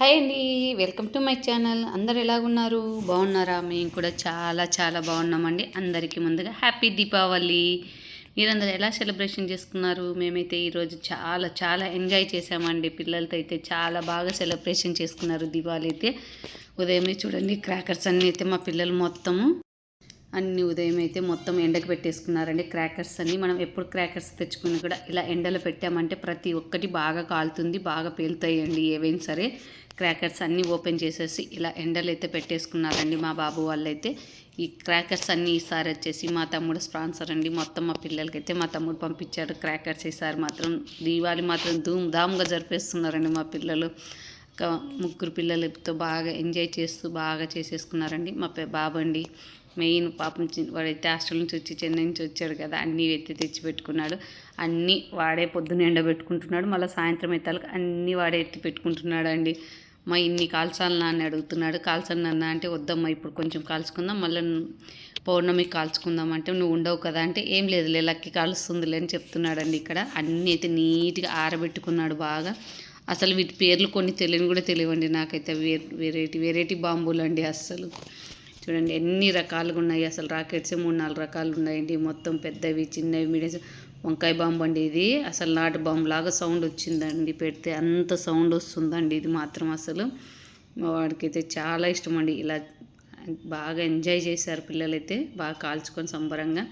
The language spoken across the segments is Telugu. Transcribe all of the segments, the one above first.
హాయ్ అండి వెల్కమ్ టు మై ఛానల్. అందరు ఎలాగున్నారు? బాగున్నారా? మేము కూడా చాలా చాలా బాగున్నామండి. అందరికీ ముందుగా హ్యాపీ దీపావళి. మీరందరూ ఎలా సెలబ్రేషన్ చేసుకున్నారు? మేమైతే ఈరోజు చాలా చాలా ఎంజాయ్ చేసామండి పిల్లలతో అయితే చాలా బాగా సెలబ్రేషన్ చేసుకున్నారు దీపావళి అయితే. ఉదయమే చూడండి క్రాకర్స్ అన్నీ అయితే మా పిల్లలు మొత్తము. అన్ని ఉదయం అయితే మొత్తం ఎండకు పెట్టేసుకున్నారండి. క్రాకర్స్ అన్ని మనం ఎప్పుడు క్రాకర్స్ తెచ్చుకున్నా కూడా ఇలా ఎండలో పెట్టామంటే ప్రతి ఒక్కటి బాగా కాలుతుంది బాగా పేలుతాయండి. ఏవైనా సరే క్రాకర్స్ అన్నీ ఓపెన్ చేసేసి ఇలా ఎండలు అయితే పెట్టేసుకున్నారండి మా బాబు వాళ్ళైతే. ఈ క్రాకర్స్ అన్నీ ఈసారి వచ్చేసి మా తమ్ముడు స్పాన్సర్ అండి. మొత్తం మా పిల్లలకైతే మా తమ్ముడు పంపించాడు క్రాకర్స్ ఈసారి మాత్రం. దీవాలి మాత్రం ధూమ్ ధామ్గా జరిపేస్తున్నారండి మా పిల్లలు. ముగ్గురు పిల్లలతో బాగా ఎంజాయ్ చేస్తూ బాగా చేసేసుకున్నారండి. మా పె- బాబు అండి. మెయిన్ పాపం వాడైతే హాస్టల్ నుంచి వచ్చి చెన్నై నుంచి వచ్చాడు కదా అన్నీ ఎత్తి తెచ్చి పెట్టుకున్నాడు. అన్నీ వాడే పొద్దున్న ఎండబెట్టుకుంటున్నాడు మళ్ళీ సాయంత్రం ఎత్తాలకు అన్నీ వాడే ఎత్తి పెట్టుకుంటున్నాడు అండి మా ఇన్ని కాల్చాలన్నా అని అడుగుతున్నాడు. కాల్చండి అన్న అంటే వద్దమ్మా ఇప్పుడు కొంచెం కాల్చుకుందాం మళ్ళీ పౌర్ణమి కాల్చుకుందాం అంటే నువ్వు ఉండవు కదా అంటే ఏం లేదులే లక్కి కాలుస్తుందిలే అని చెప్తున్నాడండి ఇక్కడ. అన్నీ అయితే నీట్గా ఆరబెట్టుకున్నాడు బాగా. అసలు వీటి పేర్లు కొన్ని తెలియని కూడా తెలియవండి నాకైతే వే వెరైటీ వెరైటీ బాంబులు అండి అస్సలు. చూడండి ఎన్ని రకాలుగా ఉన్నాయి. అసలు రాకెట్స్ మూడు నాలుగు రకాలు ఉన్నాయండి. మొత్తం పెద్దవి చిన్నవి మీడియం వంకాయ బాంబు అండి ఇది. అసలు నాటు బాంబు లాగా సౌండ్ వచ్చిందండి. పెడితే అంత సౌండ్ వస్తుందండి ఇది మాత్రం అసలు. వాడికైతే చాలా ఇష్టం అండి. ఇలా బాగా ఎంజాయ్ చేశారు పిల్లలైతే. బాగా కాల్చుకొని సంబరంగా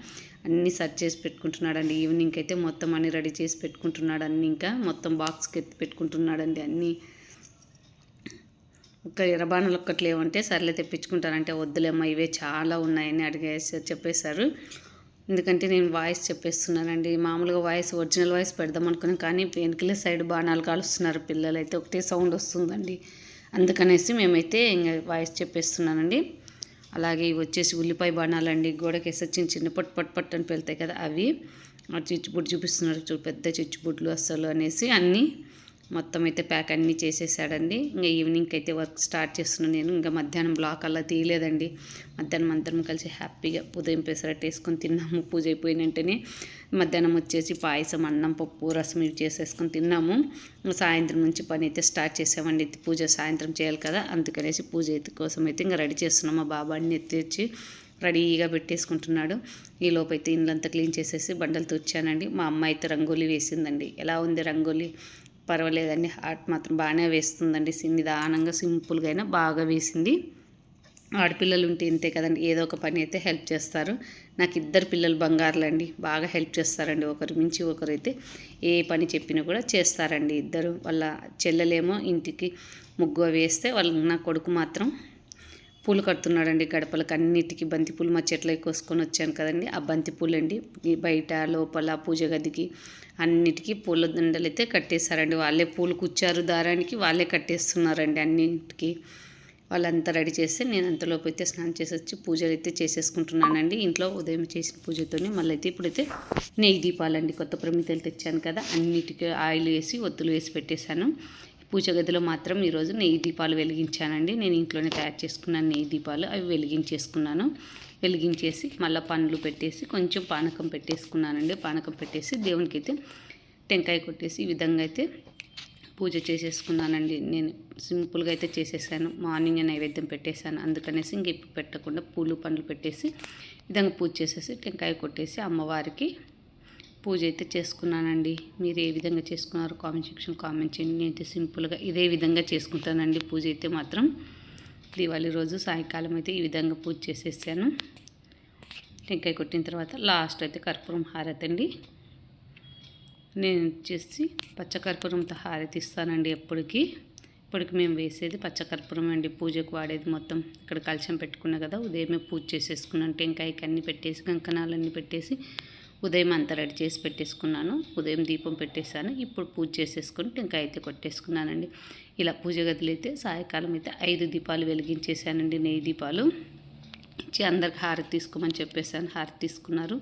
అన్నీ సెర్చ్ చేసి పెట్టుకుంటున్నాడండి. ఈవినింగ్కి అయితే మొత్తం అన్నీ రెడీ చేసి పెట్టుకుంటున్నాడు అన్నీ ఇంకా. మొత్తం బాక్స్కి ఎత్తి పెట్టుకుంటున్నాడండి అన్నీ. ఒక్క ఎర్రబాణలు ఒక్కటి లేవంటే సర్లే తెప్పించుకుంటారంటే వద్దులేమ్మా ఇవే చాలా ఉన్నాయని అడిగేసి చెప్పేశారు. ఎందుకంటే నేను వాయిస్ చెప్పేస్తున్నానండి. మామూలుగా వాయిస్ ఒరిజినల్ వాయిస్ పెడదాం అనుకున్నాను కానీ వెనకలే సైడ్ బాణాలు కాలుస్తున్నారు పిల్లలు అయితే ఒకటే సౌండ్ వస్తుందండి. అందుకనేసి మేమైతే ఇంకా వాయిస్ చెప్పేస్తున్నానండి. అలాగే ఇవి వచ్చేసి ఉల్లిపాయ బాణాలు అండి గోడకేసి చిన్న చిన్న పట్ పట్ పట్ అని పెళ్తాయి కదా అవి. చిచ్చుబుడ్డు చూపిస్తున్నారు. చూ పెద్ద చిచ్చుబుడ్లు అస్సలు అనేసి అన్నీ మొత్తం అయితే ప్యాక్ అన్నీ చేసేసాడండి. ఇంకా ఈవినింగ్కి అయితే వర్క్ స్టార్ట్ చేస్తున్నాను నేను. ఇంకా మధ్యాహ్నం బ్లాక్ అలా తీయలేదండి. మధ్యాహ్నం అందరం కలిసి హ్యాపీగా ఉదయం పెసరట్టు వేసుకొని తిన్నాము. పూజ అయిపోయిన వెంటనే మధ్యాహ్నం వచ్చేసి పాయసం అన్నం పప్పు రసం ఇవి చేసేసుకొని తిన్నాము. సాయంత్రం నుంచి పని అయితే స్టార్ట్ చేసామండి. పూజ సాయంత్రం చేయాలి కదా. అందుకనేసి పూజ అయితే కోసం అయితే ఇంకా రెడీ చేస్తున్నాం. మా బాబా అన్ని ఎత్తి రెడీగా పెట్టేసుకుంటున్నాడు. ఈ లోపు అయితే ఇల్లంతా క్లీన్ చేసేసి బండలు తుచ్చానండి మా అమ్మ అయితే రంగోలీ వేసిందండి. ఎలా ఉంది రంగోలీ? పర్వాలేదండి. హార్ట్ మాత్రం బాగానే వేస్తుందండి. నిదానంగా సింపుల్గా అయినా బాగా వేసింది. ఆడపిల్లలు ఉంటే ఇంతే కదండి. ఏదో ఒక పని అయితే హెల్ప్ చేస్తారు. నాకు ఇద్దరు పిల్లలు బంగారులండి. బాగా హెల్ప్ చేస్తారండి. ఒకరి మించి ఒకరైతే ఏ పని చెప్పినా కూడా చేస్తారండి ఇద్దరు. వాళ్ళ చెల్లెలేమో ఇంటికి ముగ్గు వేస్తే వాళ్ళ నా కొడుకు మాత్రం పూలు కడుతున్నాడండి గడపలకు. అన్నిటికీ బంతిపూలు మా చెట్లకి కోసుకొని వచ్చాను కదండి. ఆ బంతిపూలు అండి బయట లోపల పూజ గదికి అన్నిటికీ పూల దండలు అయితే కట్టేశారండి. వాళ్ళే పూలు కుచ్చారు దారానికి వాళ్ళే కట్టేస్తున్నారండి అన్నింటికి. వాళ్ళంతా రెడీ చేస్తే నేను అంతలోపు అయితే స్నానం చేసి వచ్చి పూజలు అయితే చేసేసుకుంటున్నానండి. ఇంట్లో ఉదయం చేసిన పూజతోనే మళ్ళీ అయితే ఇప్పుడైతే నెయ్యి దీపాలండి. కొత్త ప్రమితలు తెచ్చాను కదా అన్నిటికీ ఆయిల్ వేసి ఒత్తులు వేసి పెట్టేశాను. పూజ గదిలో మాత్రం ఈరోజు నెయ్యి దీపాలు వెలిగించానండి. నేను ఇంట్లోనే తయారు చేసుకున్నాను నెయ్యి దీపాలు అవి వెలిగించేసుకున్నాను. వెలిగించేసి మళ్ళీ పండ్లు పెట్టేసి కొంచెం పానకం పెట్టేసుకున్నానండి. పానకం పెట్టేసి దేవునికి అయితే టెంకాయ కొట్టేసి ఈ విధంగా అయితే పూజ చేసేసుకున్నానండి. నేను సింపుల్గా అయితే చేసేసాను. మార్నింగ్ నైవేద్యం పెట్టేశాను. అందుకనేసి ఇంక ఇప్పుడు పెట్టకుండా పూలు పండ్లు పెట్టేసి విధంగా పూజ చేసేసి టెంకాయ కొట్టేసి అమ్మవారికి పూజ అయితే చేసుకున్నానండి. మీరు ఏ విధంగా చేసుకున్నారో కామెంట్ సెక్షన్ కామెంట్ చేయండి. నేనైతే సింపుల్గా ఇదే విధంగా చేసుకుంటానండి పూజ అయితే మాత్రం. దివాళీ రోజు సాయంకాలం అయితే ఈ విధంగా పూజ చేసేసాను. టెంకాయ కొట్టిన తర్వాత లాస్ట్ అయితే కర్పూరం హారతి అండి. నేను వచ్చేసి పచ్చకర్పూరంతో హారతి ఇస్తానండి ఎప్పటికీ. ఇప్పటికి మేము వేసేది పచ్చకర్పూరం అండి. పూజకు వాడేది మొత్తం. ఇక్కడ కలశం పెట్టుకున్నా కదా ఉదయమే పూజ చేసేసుకున్నాను. టెంకాయకి అన్నీ పెట్టేసి కంకణాలన్నీ పెట్టేసి ఉదయం అంతా రెడీ చేసి పెట్టేసుకున్నాను. ఉదయం దీపం పెట్టేశాను. ఇప్పుడు పూజ చేసేసుకొని టెంకాయ అయితే కొట్టేసుకున్నానండి. ఇలా పూజ గదిలో అయితే సాయంకాలం అయితే ఐదు దీపాలు వెలిగించేశానండి నెయ్యి దీపాలు. ఇచ్చి అందరికి హారతి తీసుకోమని చెప్పేశాను. హారతి తీసుకున్నారు.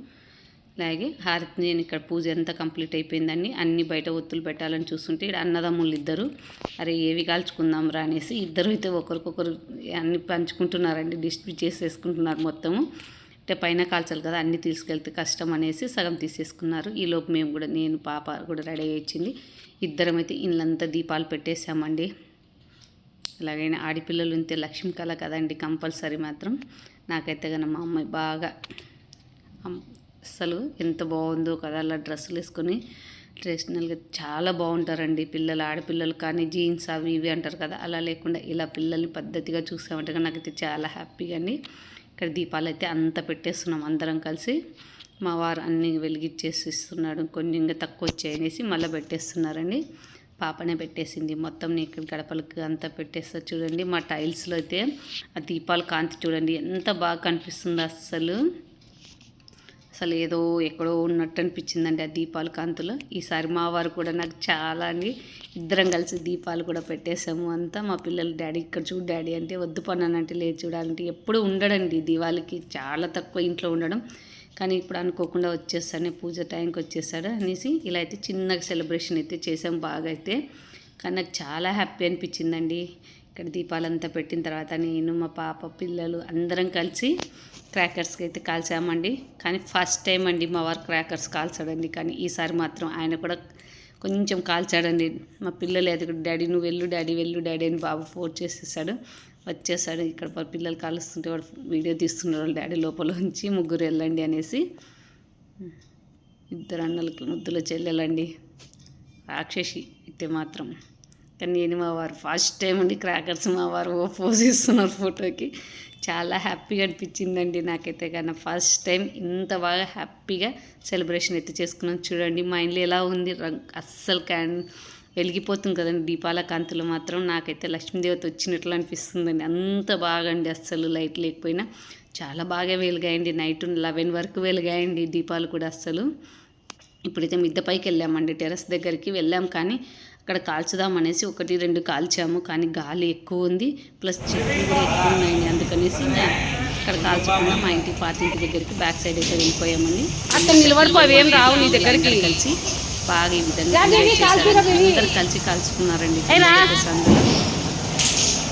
అలాగే హారతి నేను ఇక్కడ పూజ అంతా కంప్లీట్ అయిపోయిందండి. అన్ని బయట ఒత్తులు పెట్టాలని చూస్తుంటే ఇక్కడ అన్నదమ్ములు ఇద్దరు. అరే ఏవి కాల్చుకుందాం రా అనేసి ఇద్దరు అయితే ఒకరికొకరు అన్ని పంచుకుంటున్నారండి. డిస్ట్రిబ్యూట్ చేసేసుకుంటున్నారు మొత్తము. అంటే పైన కాల్చాలి కదా అన్నీ తీసుకెళ్తే కష్టం అనేసి సగం తీసేసుకున్నారు. ఈలోపు మేము కూడా నేను పాప కూడా రెడీ అయ్యి ఇద్దరం అయితే ఇళ్ళంతా దీపాలు పెట్టేసామండి ఎలాగైనా ఆడపిల్లలు ఉంటే లక్ష్మి కళ కదండి కంపల్సరీ మాత్రం. నాకైతే కన్నా మా అమ్మాయి బాగా అసలు ఎంత బాగుందో కదా అలా డ్రెస్సులు వేసుకొని. ట్రెడిషనల్గా చాలా బాగుంటారండి పిల్లలు ఆడపిల్లలు కానీ జీన్స్ అవి ఇవి అంటారు కదా అలా లేకుండా ఇలా పిల్లల్ని పద్ధతిగా చూసామంటే నాకైతే చాలా హ్యాపీగా అండి. ఇక్కడ దీపాలు అయితే అంత పెట్టేస్తున్నాం అందరం కలిసి. మా వారు అన్ని వెలిగిచ్చేసి ఇస్తున్నాడు కొన్ని ఇంకా తక్కువ వచ్చాయనేసి మళ్ళీ పెట్టేస్తున్నారండి. పాపనే పెట్టేసింది. మొత్తం నీ ఇక్కడ గడపలకి అంతా పెట్టేస్తా చూడండి. మా టైల్స్లో అయితే ఆ దీపాల కాంతి చూడండి. ఎంత బాగా కనిపిస్తుంది అస్సలు. అసలు ఏదో ఎక్కడో ఉన్నట్టు అనిపించిందండి ఆ దీపాలు కాంతులు. ఈసారి మా వారు కూడా నాకు చాలా అండి. ఇద్దరం కలిసి దీపాలు కూడా పెట్టేసాము అంతా మా పిల్లలు డాడీ ఇక్కడ చూడు డాడీ అంటే వద్దు పన్నానంటే లేదు చూడాలంటే ఎప్పుడు ఉండడండి దీవాళికి చాలా తక్కువ ఇంట్లో ఉండడం. కానీ ఇప్పుడు అనుకోకుండా వచ్చేస్తానే పూజ టైంకి వచ్చేసాడు అనేసి ఇలా అయితే చిన్నగా సెలబ్రేషన్ అయితే చేసాం బాగా అయితే. కానీ నాకు చాలా హ్యాపీ అనిపించిందండి. ఇక్కడ దీపాలంతా పెట్టిన తర్వాత నేను మా పాప పిల్లలు అందరం కలిసి క్రాకర్స్కి అయితే కాల్చామండి. కానీ ఫస్ట్ టైం అండి మా వారు క్రాకర్స్ కాల్చాడండి. కానీ ఈసారి మాత్రం ఆయన కూడా కొంచెం కాల్చాడండి. మా పిల్లలు ఎదుగు డాడీ నువ్వు వెళ్ళు డాడీ వెళ్ళు డాడీ అని బాబు ఫోన్ చేసేసాడు. వచ్చేసాడు. ఇక్కడ పిల్లలు కాలుస్తుంటే వాడు వీడియో తీస్తున్నాడు. డాడీ లోపల ఉంచి ముగ్గురు వెళ్ళండి అనేసి. ఇద్దరు అన్నలకి ముద్దుల చెల్లెలండి. రాక్షసి అయితే మాత్రం. కానీ నేను మా వారు ఫస్ట్ టైం అండి క్రాకర్స్ మా వారు ఓ పోజ్ ఇస్తున్నారు ఫోటోకి చాలా హ్యాపీగా అనిపించిందండి నాకైతే కానీ. ఫస్ట్ టైం ఇంత బాగా హ్యాపీగా సెలబ్రేషన్ అయితే చేసుకున్నాం చూడండి మా ఇంట్లో ఎలా ఉంది? రంగ్ అస్సలు క్యాన్ వెలిగిపోతుంది కదండి దీపాల కాంతులు మాత్రం. నాకైతే లక్ష్మీదేవత వచ్చినట్లు అనిపిస్తుందండి. అంత బాగా అండి అస్సలు లైట్ లేకపోయినా. చాలా బాగా వెలిగాయండి. నైట్ లెవెన్ వరకు వెలిగాయండి దీపాలు కూడా అస్సలు. ఇప్పుడైతే మిద్దపైకి వెళ్ళామండి. టెరస్ దగ్గరికి వెళ్ళాం కానీ అక్కడ కాల్చుదాం అనేసి ఒకటి రెండు కాల్చాము. కానీ గాలి ఎక్కువ ఉంది. ప్లస్ చెట్లు కూడా ఎక్కువ ఉన్నాయండి అందుకనేసి ఇంకా అక్కడ కాల్చకుండా మా ఇంటి పాత ఇంటి దగ్గరికి బ్యాక్ సైడ్ అయితే వెళ్ళిపోయామండి. అక్కడ నిలబడిపో అవి ఏం రావు నీ దగ్గరికి. కలిసి బాగా ఈ విధంగా. అందరూ కలిసి? అందులో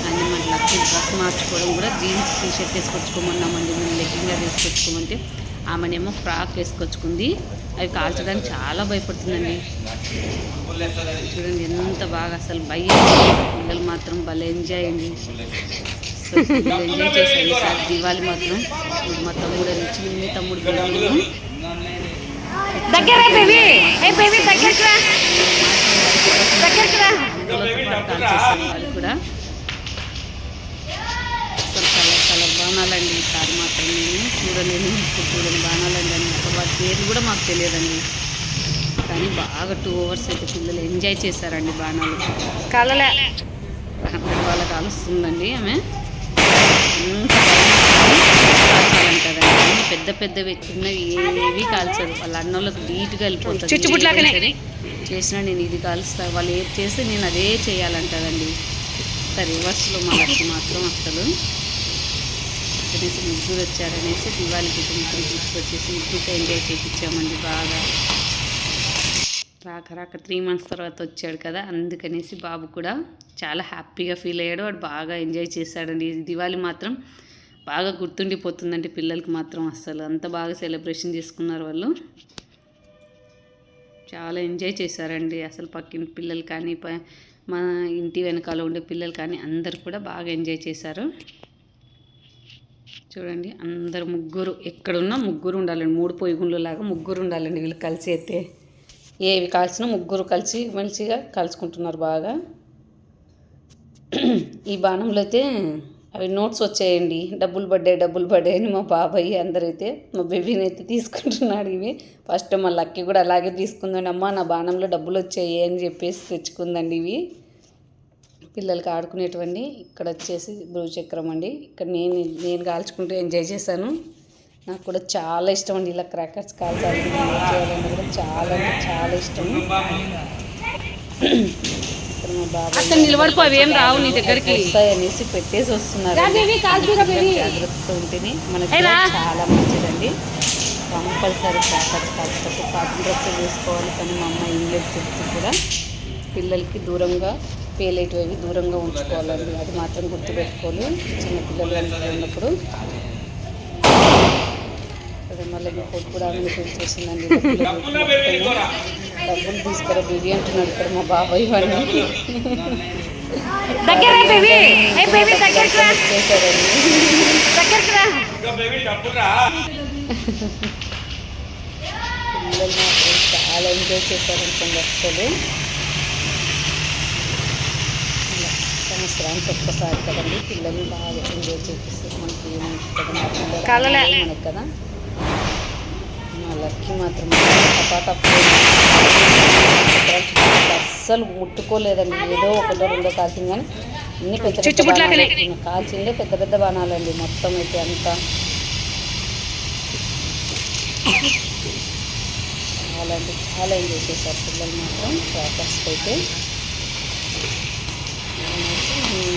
కానీ మన లక్ష్మి డ్రెస్ మార్చుకోవడం కూడా జీన్స్ టీ షర్ట్ వేసుకొచ్చుకోమన్నామండి. మేము లెగ్గింగ్గా వేసుకొచ్చుకోమంటే. ఆమెనేమో ఫ్రాక్ వేసుకొచ్చుకుంది. అవి కాల్చడానికి చాలా భయపడుతుందండి. చూడండి ఎంత బాగా అసలు భయం. పిల్లలు మాత్రం భలే ఎంజాయ్ అండి. ఎంజాయ్ చేశారు ఈసారి దివాళి మాత్రం. ఇప్పుడు మా తమ్ముడు అని చిన్ని తమ్ముడు దగ్గర బేబీ. ఏ బేబీ దగ్గరికి రా దగ్గరికి రా పిల్లలతో పాటు కాల్చేసారు వాళ్ళు కూడా అసలు కలర్ కలర్ బాణాలండి ఈసారి మాత్రం నేను చూడలేను ఇప్పుడు చూడని బాణాలండి అని వాటి పేర్లు కూడా మాకు తెలియదండి. కానీ బాగా టూ అవర్స్ అయితే పిల్లలు ఎంజాయ్ చేశారండి బాణాలు. కలలే వాళ్ళకి కాలుస్తుందండి ఆమె. కాల్చాలంటారండి. పెద్ద పెద్దవి చిన్నవి ఏవి కాల్చరు. వాళ్ళ అన్నోళ్ళకి నీట్గా వెళ్ళిపోతుంది. సరే చేసినా నేను ఇది కాలుస్తా. వాళ్ళు ఏది చేస్తే నేను అదే చేయాలంటారండి. రివర్స్లో మా మాత్రం అసలు. అనేసి ముగ్గురు వచ్చారనేసి దివాళీకి ముగ్గురు తీసుకొచ్చేసి ముగ్గురితో ఎంజాయ్ చేయించామండి బాగా. రాక రాక త్రీ మంత్స్ తర్వాత వచ్చాడు కదా అందుకనేసి బాబు కూడా చాలా హ్యాపీగా ఫీల్ అయ్యాడు. వాడు బాగా ఎంజాయ్ చేశాడండి. దివాళీ మాత్రం బాగా గుర్తుండిపోతుందండి పిల్లలకి మాత్రం అస్సలు అంత బాగా సెలబ్రేషన్ చేసుకున్నారు వాళ్ళు. చాలా ఎంజాయ్ చేశారండి. అసలు పక్కింటి పిల్లలు కానీ మా ఇంటి వెనకాల ఉండే పిల్లలు కానీ అందరు కూడా బాగా ఎంజాయ్ చేశారు. చూడండి అందరు ముగ్గురు. ఎక్కడున్నా ముగ్గురు ఉండాలండి. మూడు పొయ్యిగుండ్లు లాగా ముగ్గురు ఉండాలండి వీళ్ళు కలిసి అయితే. ఏవి కాల్చినా ముగ్గురు కలిసి మంచిగా కలుసుకుంటున్నారు బాగా. ఈ బాణంలో అయితే అవి నోట్స్ వచ్చాయండి. డబ్బులు పడ్డాయి డబ్బులు పడ్డాయి అని మా బాబాయ్ అందరైతే మా బేబీని అయితే తీసుకుంటున్నాడు ఇవి. ఫస్ట్ మా లక్కీ కూడా అలాగే తీసుకుందండి. అమ్మ నా బాణంలో డబ్బులు వచ్చాయి అని చెప్పేసి తెచ్చుకుందండి ఇవి. పిల్లలకి ఆడుకునేటువంటి ఇక్కడ వచ్చేసి చక్రం అండి. ఇక్కడ నేను నేను కాల్చుకుంటూ ఎంజాయ్ చేశాను. నాకు కూడా చాలా ఇష్టం అండి ఇలా క్రాకర్స్ కాల్చాలి చేయాలన్నా కూడా చాలా అంటే చాలా ఇష్టం. ఇక్కడ మా అవి ఏం రావు నీ దగ్గరికి. అనేసి పెట్టేసి వస్తున్నారు. Baby, baby. జాగ్రత్తతో ఉంటేనే మనకి. చాలా మంచిదండి. కంపల్సరీ క్రాకర్స్ కాల్చేటప్పుడు కాటన్ డ్రెస్ వేసుకోవాలి కానీ మా అమ్మ ఇంగ్లీష్ చెప్తూ కూడా. పిల్లలకి దూరంగా పేలేటివి దూరంగా ఉంచుకోవాలండి. అది మాత్రం గుర్తుపెట్టుకోవాలి చిన్న పిల్లలు ఇంట్లో ఉన్నప్పుడు. అదే మళ్ళీ మీ కొడుకు కూడా ఆమెను పిలిచేసిందండి డబ్బులు తీసుకురా బిర్యానీ అంటున్నాడు ఇక్కడ మా బాబాయ్ బేబీ. బేబీ పిల్లలు మాత్రం చాలా ఎంజాయ్ చేశారనుకోండి అసలు ఇలా సంవత్సరానికి ఒక్కసారి కదండి. పిల్లల్ని బాగా ఎంజాయ్ చేపిస్తారు మనకి ఏమంటుంది కదా మా పిల్లలు కలలే. అదే మనకి కదా. మా లక్కీ మాత్రం అస్సలు ముట్టుకోలేదండి. ఏదో ఒకటో రెండో కాల్చింది కానీ అన్ని పెద్ద. కాల్చిందే పెద్ద పెద్ద బాణాలండి. మొత్తం అయితే అంతా. చాలా అంటే చాలా ఎంజాయ్ చేశారు పిల్లలు మాత్రం. క్రాకర్స్ అయితే.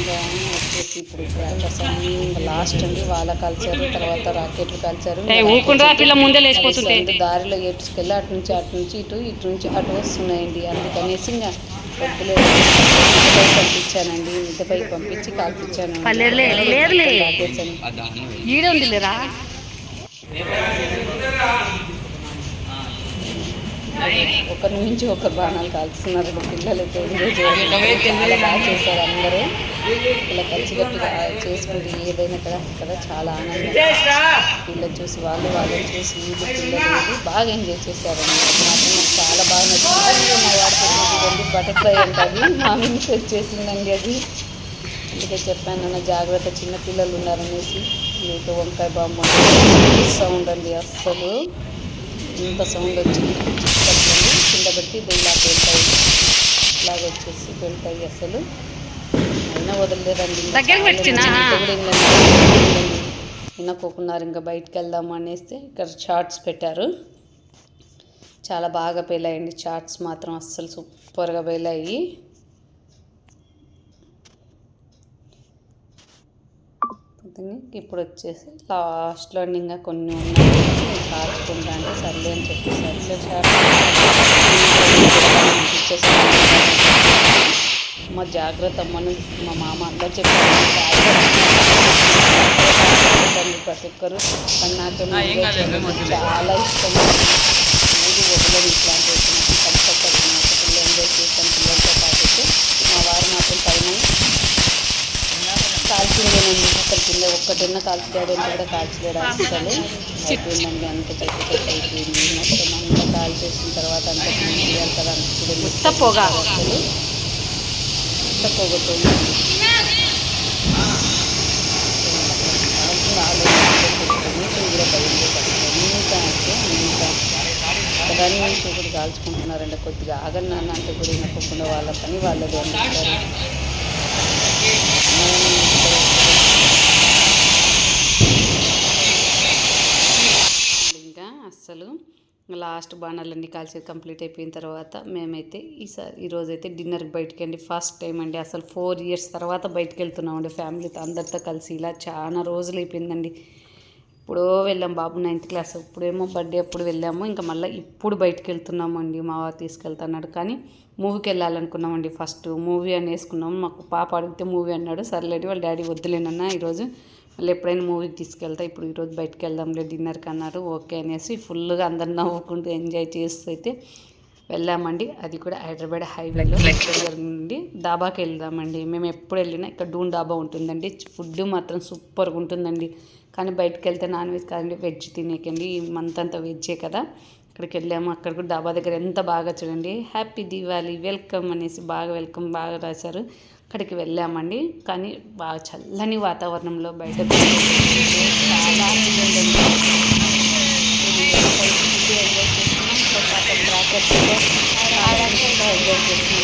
ఇంకా వచ్చేసి ఇప్పుడు క్రాకర్స్ అన్నీ ఇంకా లాస్ట్ అండి వాళ్ళ కాల్చారు తర్వాత రాకెట్లు కాల్చారు దారిలో ఏడ్చుకెళ్ళి అటు నుంచి అటు నుంచి ఇటు ఇటు నుంచి అటు వస్తున్నాయండి. అందుకనేసి ఇంకా మిద్దపై పంపించానండి. మిద్దపై పంపించి కాల్పించాను. ఈడే ఉంది లేరా ఒకరి నుంచి ఒకరు బాణాలు కాల్చుతున్నారు. పిల్లలు అయితే ఎంజాయ్ చేయాలి చాలా బాగా చేశారు అందరూ. ఇలా కలిసికట్టుగా చేసుకుంటే ఏదైనా కదా కదా చాలా ఆనందం. పిల్లలు చూసి వాళ్ళు వాళ్ళని చూసి వీళ్ళు పిల్లలు బాగా ఎంజాయ్ చేశారు. నాకు చాలా బాగా నచ్చింది. మా వాడికి బటర్ఫ్లై అంటది మా ఇంటికి వచ్చేసిందండి అది. అందుకే చెప్పాను నాన్న జాగ్రత్త చిన్న పిల్లలు ఉన్నారనేసి. మీకు వంకాయ బాంబు సౌండ్ అండి అస్సలు. ఇంత సౌండ్ వచ్చింది. చిక్కలు కింద పెట్టి ఇలాగ వెళ్తాయి ఇలాగ వచ్చేసి వెళ్తాయి అసలు అయినా వదలలేదండి. వినకోకున్నారు ఇంకా బయటకు వెళ్దాము అనేస్తే ఇక్కడ షార్ట్స్ పెట్టారు. చాలా బాగా పేలాయండి చాట్స్ మాత్రం అస్సలు సూపర్గా పేలాయి. ఇప్పుడు వచ్చేసి లాస్ట్లో ఇంకా కొన్ని ఉన్నాయి. అంటే సర్లే అని చెప్పి సర్లే చాట్ మా జాగ్రత్త అమ్మను మా మామ అందరు చెప్పారు. ప్రతి ఒక్కరు. కానీ చేయడం చాలా ఇష్టం. ఇది వదలని ఇట్లాంటి కంపల్సరీ పిల్లలు ఎంజాయ్ చేస్తాను పిల్లలతో పాటు అయితే మా వారు మాత్రం పైన కాల్చిందేనండి అసలు కింద ఒక్కటిన్న కాల్చుతాడు అంటే కూడా కాల్చలేడు అసలు. అయిపోయిందండి అంత చెట్టు చెట్టు అయిపోయింది. మొత్తం అంతా కాల్చేసిన తర్వాత అంత కదా ఉత్త పొగ. అసలు ఒకదాని నుంచి ఒకటి కాల్చుకుంటున్నారంటే. కొద్దిగా ఆగండి నాన్న అంటే కూడా వినకుండా వాళ్ళ పని వాళ్ళది అంటారు అసలు లాస్ట్ బాణాలన్నీ కాల్చి కంప్లీట్ అయిపోయిన తర్వాత మేమైతే ఈసారి ఈరోజు అయితే డిన్నర్కి బయటికి అండి ఫస్ట్ టైం అండి అసలు ఫోర్ ఇయర్స్ తర్వాత బయటకు వెళ్తున్నామండి ఫ్యామిలీతో అందరితో కలిసి ఇలా చాలా రోజులు అయిపోయిందండి. ఇప్పుడో వెళ్ళాం బాబు నైన్త్ క్లాస్ ఇప్పుడేమో బర్త్డే అప్పుడు వెళ్ళాము. ఇంకా మళ్ళీ ఇప్పుడు బయటికి వెళ్తున్నాము అండి మా తీసుకెళ్తున్నాడు. కానీ మూవీకి వెళ్ళాలనుకున్నామండి ఫస్ట్ మూవీ అని వేసుకున్నాము మాకు పాప అడిగితే మూవీ అన్నాడు. సర్లేడు వాళ్ళ డాడీ వద్దులేనన్నా ఈరోజు మళ్ళీ ఎప్పుడైనా మూవీకి తీసుకెళ్తా ఇప్పుడు ఈరోజు బయటకు వెళ్దాంలే డిన్నర్కి అన్నారు ఓకే అనేసి ఫుల్గా అందరు నవ్వుకుంటూ ఎంజాయ్ చేస్తూ అయితే వెళ్ళామండి. అది కూడా హైదరాబాద్ హైవేలో దగ్గర నుండి దాబాకి వెళ్దామండి. మేము ఎప్పుడు వెళ్ళినా ఇక్కడ డూన్ డాబా ఉంటుందండి. ఫుడ్ మాత్రం సూపర్గా ఉంటుందండి. కానీ బయటకు వెళ్తే నాన్ వెజ్ కాదండి వెజ్ తినేకండి. ఈ మంత్ అంతా వెజ్జే కదా. ఇక్కడికి వెళ్ళాము. అక్కడ కూడా డాబా దగ్గర ఎంత బాగా చూడండి. హ్యాపీ దివాళీ వెల్కమ్ అనేసి బాగా వెల్కమ్ బాగా రాశారు. అక్కడికి వెళ్ళామండి. కానీ బాగా చల్లని వాతావరణంలో బయట చాలా ఎంజాయ్ ఎంజాయ్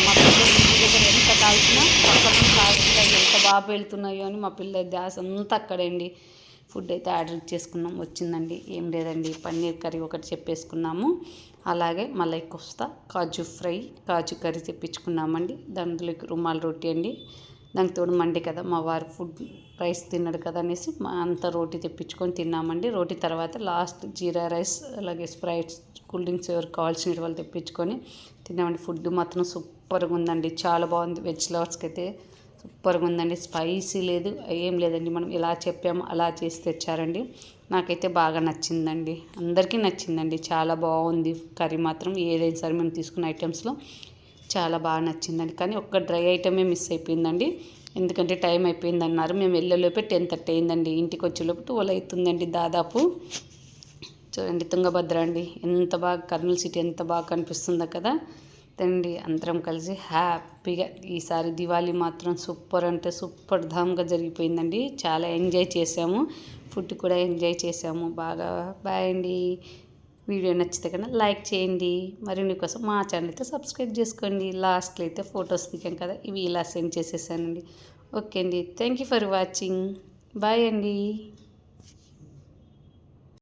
మా ఎంత కాల్చినా పక్కన కాల్చుతాయి ఎంత బాగా వెళ్తున్నాయో అని మా పిల్ల ధ్యాస అంతా అక్కడే అండి ఫుడ్ అయితే ఆర్డర్ చేసుకున్నాం. వచ్చిందండి. ఏం లేదండి. పన్నీర్ కర్రీ ఒకటి చెప్పేసుకున్నాము. అలాగే మలై కుస్తా కాజు ఫ్రై కాజు కర్రీ తెప్పించుకున్నామండి. దాంట్లోకి రుమాల్ రోటీ అండి. దానికి తోడు మండి కదా మా వారు ఫుడ్ రైస్ తిన్నాడు కదా అనేసి మా అంత రోటీ తెప్పించుకొని తిన్నామండి. రోటీ తర్వాత లాస్ట్ జీరా రైస్ అలాగే స్ప్రైట్స్ కూల్ డ్రింక్స్ ఎవరు కావాల్సిన వాళ్ళు తెప్పించుకొని తిన్నామండి. ఫుడ్ మాత్రం సూపర్గా ఉందండి. చాలా బాగుంది. వెజ్ లవర్స్కి అయితే సూపర్గా ఉందండి. స్పైసీ లేదు ఏం లేదండి. మనం ఎలా చెప్పామో అలా చేసి తెచ్చారండి. నాకైతే బాగా నచ్చిందండి. అందరికీ నచ్చిందండి. చాలా బాగుంది. కర్రీ మాత్రం ఏదైనా సరే మేము తీసుకున్న ఐటమ్స్లో చాలా బాగా నచ్చిందండి. కానీ ఒక్క డ్రై ఐటమే మిస్ అయిపోయిందండి. ఎందుకంటే టైం అయిపోయింది అన్నారు మేము వెళ్ళేలోపే టెన్ థర్టీ అయిందండి. ఇంటికి వచ్చేలోపు ట్వెల్వ్ అవుతుందండి దాదాపు. చూడండి తుంగభద్ర అండి. ఎంత బాగా కర్నూలు సిటీ ఎంత బాగా కనిపిస్తుందో కదా. తండి అందరం కలిసి హ్యాపీగా ఈసారి దివాళీ మాత్రం సూపర్ అంటే సూపర్ ధామ్గా జరిగిపోయిందండి. చాలా ఎంజాయ్ చేసాము ఫుడ్ కూడా ఎంజాయ్ చేసాము బాగా బాయ్ అండి. వీడియో నచ్చితే కన్నా లైక్ చేయండి. మరిన్ని కోసం మా ఛానల్ అయితే సబ్స్క్రైబ్ చేసుకోండి. లాస్ట్లో అయితే ఫొటోస్ దిగాం కదా ఇవి ఇలా సెండ్ చేసేసానండి. ఓకే అండి. Thank you for watching. Bye అండి.